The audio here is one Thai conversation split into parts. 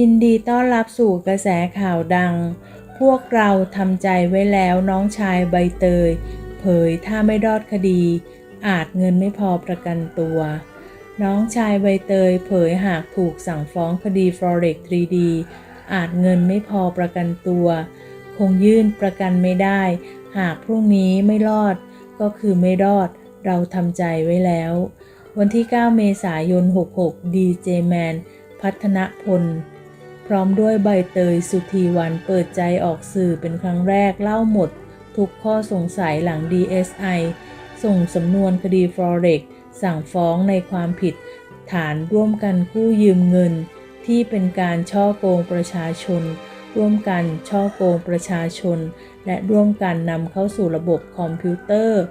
ยินดีต้อนรับสู่กระแสข่าวดัง พวกเราทำใจไว้แล้วน้องชายใบเตย เผยถ้าไม่รอดคดี อาจเงินไม่พอประกันตัว น้องชายใบเตย เผยหากถูกสั่งฟ้องคดี Forex 3D อาจเงินไม่พอประกันตัว คงยื่นประกันไม่ได้ หากพรุ่งนี้ไม่รอด ก็คือไม่รอด เราทำใจไว้แล้ว วันที่ 9 เมษายน 66ดีเจแมนพัฒนพล พร้อมด้วยใบเตยสุธีวันเปิดใจออกสื่อเป็นครั้งแรกเล่าหมด ทุกข้อสงสัยหลัง DSI ส่งสำนวนคดี Forex สั่งฟ้องในความผิด ฐานร่วมกันกู้ยืมเงิน ที่เป็นการช่อโกงประชาชน ร่วมกันช่อโกงประชาชน และร่วมกันนำเข้าสู่ระบบคอมพิวเตอร์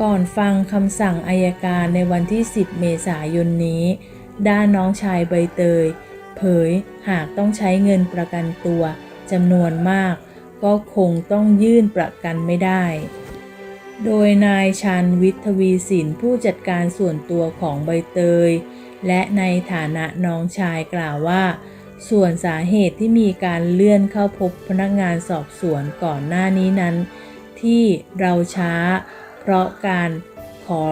ก่อนฟังคำสั่งอายการในวันที่ 10 เมษายนนี้ ด้านน้องชายใบเตย เผยหากต้องใช้เงินประกันตัวจำนวนมาก ก็คงต้องยื่นประกันไม่ได้ โดยนายชันวิทวีสินผู้จัดการส่วนตัวของใบเตย และในฐานะน้องชายกล่าวว่า ส่วนสาเหตุที่มีการเลื่อนเข้าพบพนักงานสอบสวนก่อนหน้านี้นั้น ที่เราช้า เพราะการขอ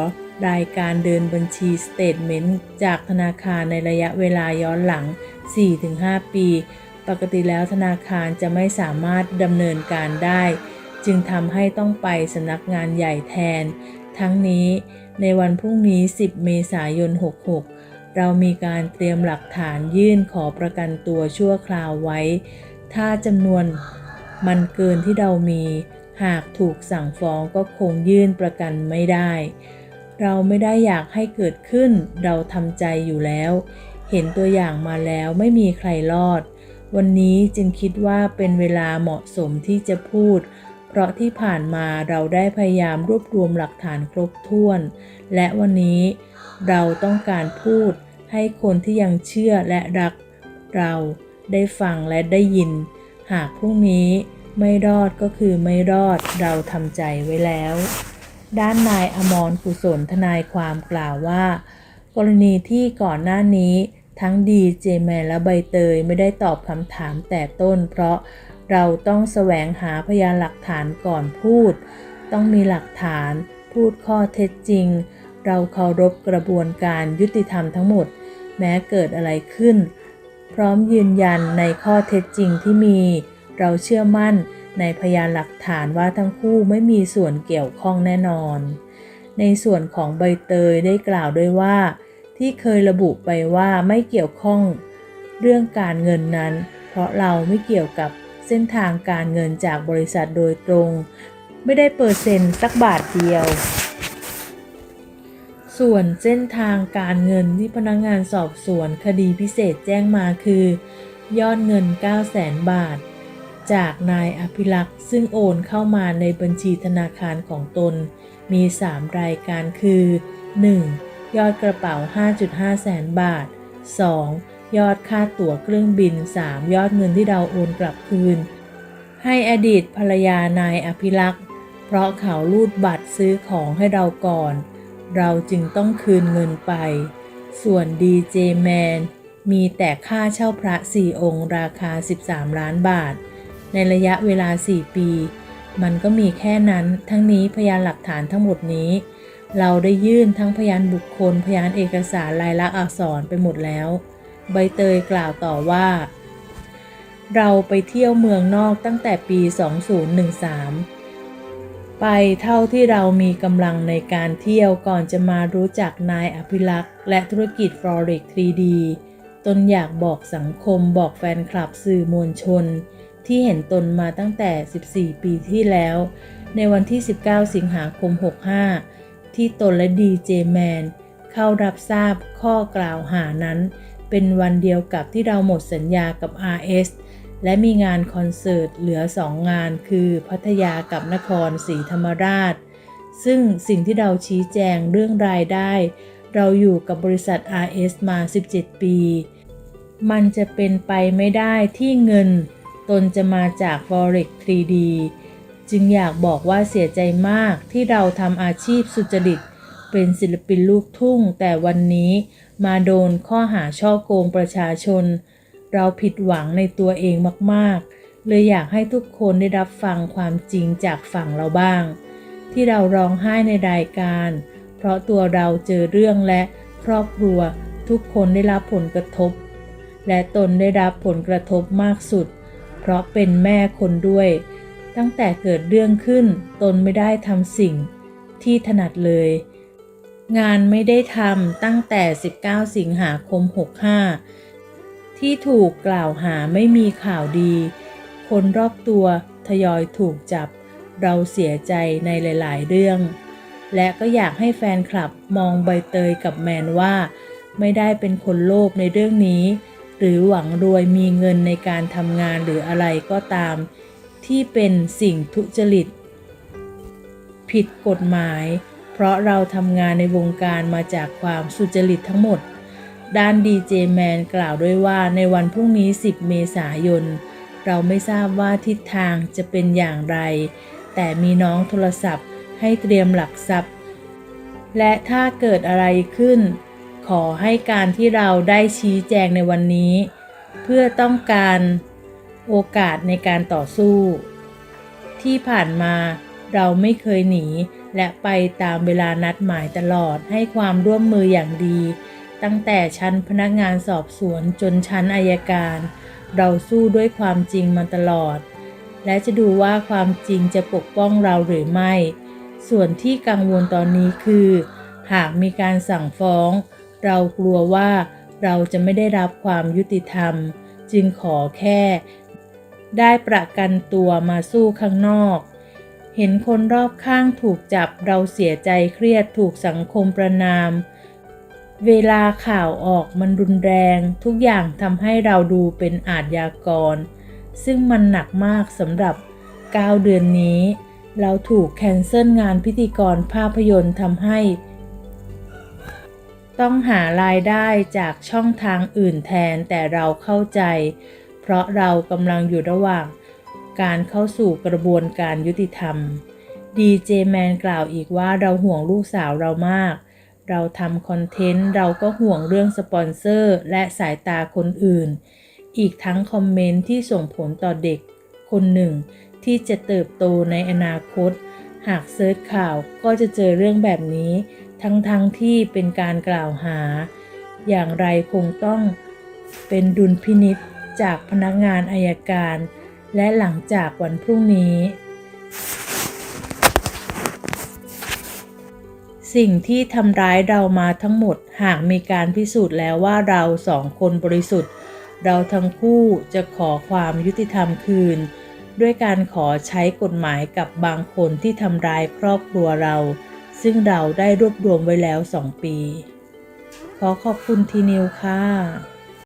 รายการเดินบัญชีสเตทเมนต์จากธนาคารในระยะเวลาย้อนหลัง 4-5 ปี ปกติแล้วธนาคารจะไม่สามารถดำเนินการได้ จึงทำให้ต้องไปสำนักงานใหญ่แทน ทั้งนี้ในวันพรุ่งนี้ 10 เมษายน 66 เรามีการเตรียมหลักฐานยื่นขอประกันตัวชั่วคราวไว้ ถ้าจำนวนมันเกินที่เรามี หากถูกสั่งฟ้องก็คงยื่นประกันไม่ได้ เราไม่ได้อยากให้เกิดขึ้น เราทำใจอยู่แล้ว เห็นตัวอย่างมาแล้วไม่มีใครรอด วันนี้จึงคิดว่าเป็นเวลาเหมาะสมที่จะพูด เพราะที่ผ่านมาเราได้พยายามรวบรวมหลักฐานครบถ้วน และวันนี้เราต้องการพูดให้คนที่ยังเชื่อและรักเราได้ฟังและได้ยิน หากพรุ่งนี้ไม่รอดก็คือไม่รอดเราทำใจไว้แล้ว ด้านนายอมรกุศลทนายความกล่าวว่า กรณีที่ก่อนหน้านี้ทั้งดีเจแมนและใบเตยไม่ได้ตอบคำถามแต่ต้น เพราะเราต้องแสวงหาพยานหลักฐานก่อนพูด ต้องมีหลักฐานพูดข้อเท็จจริง เราเคารพกระบวนการยุติธรรมทั้งหมด แม้เกิดอะไรขึ้น พร้อมยืนยันในข้อเท็จจริงที่มี เราเชื่อมั่น ในพยานหลักฐานว่าทั้งคู่ไม่มีส่วนเกี่ยวข้องแน่นอน ในส่วนของใบเตยได้กล่าวด้วยว่า ที่เคยระบุไปว่าไม่เกี่ยวข้อง เรื่องการเงินนั้น เพราะเราไม่เกี่ยวกับเส้นทางการเงินจากบริษัทโดยตรง ไม่ได้เปอร์เซ็นต์สักบาทเดียว ส่วนเส้นทางการเงินที่พนักงานสอบสวนคดีพิเศษแจ้งมาคือ ยอดเงิน 9 0 0 0 0 0 บาท จากนายอภิรักษ์ซึ่งโอนเข้ามาในบัญชีธนาคารของตน มี 3 รายการคือ 1. ยอดกระเป๋า 5.5 แสนบาท 2. ยอดค่าตั๋วเครื่องบิน 3. ยอดเงินที่เราโอนกลับคืน ให้อดีตภรรยานายอภิรักษ์ เพราะเขารูดบัตรซื้อของให้เราก่อน เราจึงต้องคืนเงินไป ส่วนดีเจแมนมีแต่ค่าเช่าพระ4องค์ราคา 13 ล้านบาท ในระยะเวลา 4 ปี มันก็มีแค่นั้น ทั้งนี้พยานหลักฐานทั้งหมดนี้ เราได้ยื่นทั้งพยานบุคคล พยานเอกสารลายลักษณ์อักษรไปหมดแล้ว ใบเตยกล่าวต่อว่า เราไปเที่ยวเมืองนอกตั้งแต่ปี 2013ไปเท่าที่เรามีกำลังในการเที่ยวก่อนจะมารู้จักนายอภิรักษ์และธุรกิจ Forex 3D ตนอยากบอกสังคมบอกแฟนคลับสื่อมวลชน ที่เห็นตนมาตั้งแต่ 14 ปีที่แล้ว ในวันที่ 19 สิงหาคม 65 ที่ตนและดีเจแมนเข้ารับทราบข้อกล่าวหานั้น เป็นวันเดียวกับที่เราหมดสัญญากับ RS และมีงานคอนเสิร์ตเหลือ2งานคือพัทยากับนครศรีธรรมราช ซึ่งสิ่งที่เราชี้แจงเรื่องรายได้ เราอยู่กับบริษัท RS มา 17 ปี มันจะเป็นไปไม่ได้ที่เงิน ตนจะมาจาก Forex 3D จึงอยากบอกว่าเสียใจมากที่เราทำอาชีพสุจริต เป็นศิลปินลูกทุ่ง แต่วันนี้มาโดนข้อหาช่อโกงประชาชน เราผิดหวังในตัวเองมากๆ เลยอยากให้ทุกคนได้รับฟังความจริงจากฝั่งเราบ้าง ที่เราร้องไห้ในรายการ เพราะตัวเราเจอเรื่องและครอบครัวทุกคนได้รับผลกระทบ และตนได้รับผลกระทบมากสุด เพราะเป็นแม่คนด้วย ตั้งแต่เกิดเรื่องขึ้น ตนไม่ได้ทำสิ่งที่ถนัดเลย งานไม่ได้ทำตั้งแต่ 19 สิงหาคม 65 ที่ถูกกล่าวหาไม่มีข่าวดี คนรอบตัวทยอยถูกจับ เราเสียใจในหลาย ๆ เรื่อง และก็อยากให้แฟนคลับมองใบเตยกับแมนว่า ไม่ได้เป็นคนโลภในเรื่องนี้ หรือหวังรวยมีเงินในการทำงานหรืออะไรก็ตาม ที่เป็นสิ่งทุจริต ผิดกฎหมาย เพราะเราทำงานในวงการมาจากความสุจริตทั้งหมด ด้านดีเจแมนกล่าวด้วยว่าในวันพรุ่งนี้ 10 เมษายน เราไม่ทราบว่าทิศทางจะเป็นอย่างไร แต่มีน้องโทรศัพท์ให้เตรียมหลักทรัพย์ และถ้าเกิดอะไรขึ้น ขอให้การที่เราได้ชี้แจงในวันนี้ เพื่อต้องการโอกาสในการต่อสู้ ที่ผ่านมาเราไม่เคยหนี และไปตามเวลานัดหมายตลอดให้ความร่วมมืออย่างดี ตั้งแต่ชั้นพนักงานสอบสวนจนชั้นอายการ เราสู้ด้วยความจริงมาตลอด และจะดูว่าความจริงจะปกป้องเราหรือไม่ ส่วนที่กังวลตอนนี้คือ หากมีการสั่งฟ้อง เรากลัวว่าเราจะไม่ได้รับความยุติธรรม จึงขอแค่ ได้ประกันตัวมาสู้ข้างนอก เห็นคนรอบข้างถูกจับเราเสียใจเครียดถูกสังคมประนาม เวลาข่าวออกมันรุนแรง ทุกอย่างทำให้เราดูเป็นอาทยากร ซึ่งมันหนักมากสำหรับ 9 เดือนนี้ เราถูกแคนเซิลงานพิธีกรภาพยนตร์ทำให้ ต้องหารายได้จากช่องทางอื่นแทนแต่เราเข้าใจ เพราะเรากำลังอยู่ระหว่างการเข้าสู่กระบวนการยุติธรรม ดีเจแมนกล่าวอีกว่าเราห่วงลูกสาวเรามาก เราทำคอนเทนต์เราก็ห่วงเรื่องสปอนเซอร์และสายตาคนอื่น อีกทั้งคอมเมนต์ที่ส่งผลต่อเด็กคนหนึ่ง ที่จะเติบโตในอนาคต หากเซิร์ชข่าวก็จะเจอเรื่องแบบนี้ ทั้งๆทที่เป็นการกล่าวหา อย่างไรคงต้องเป็นดุลพินิษจากพนักงานอายการ และหลังจากวันพรุ่งนี้ สิ่งที่ทำร้ายเรามาทั้งหมดหากมีการพิสูจน์แล้วว่าเราสองคนบริสุทธิ์ เราทั้งคู่จะขอความยุติธรรมคืน ด้วยการขอใช้กฎหมายกับบางคนที่ทำร้ายครอบครัวเรา ซึ่งเราได้รวบรวมไว้แล้วสองปี ขอขอบคุณทีนิวค่ะ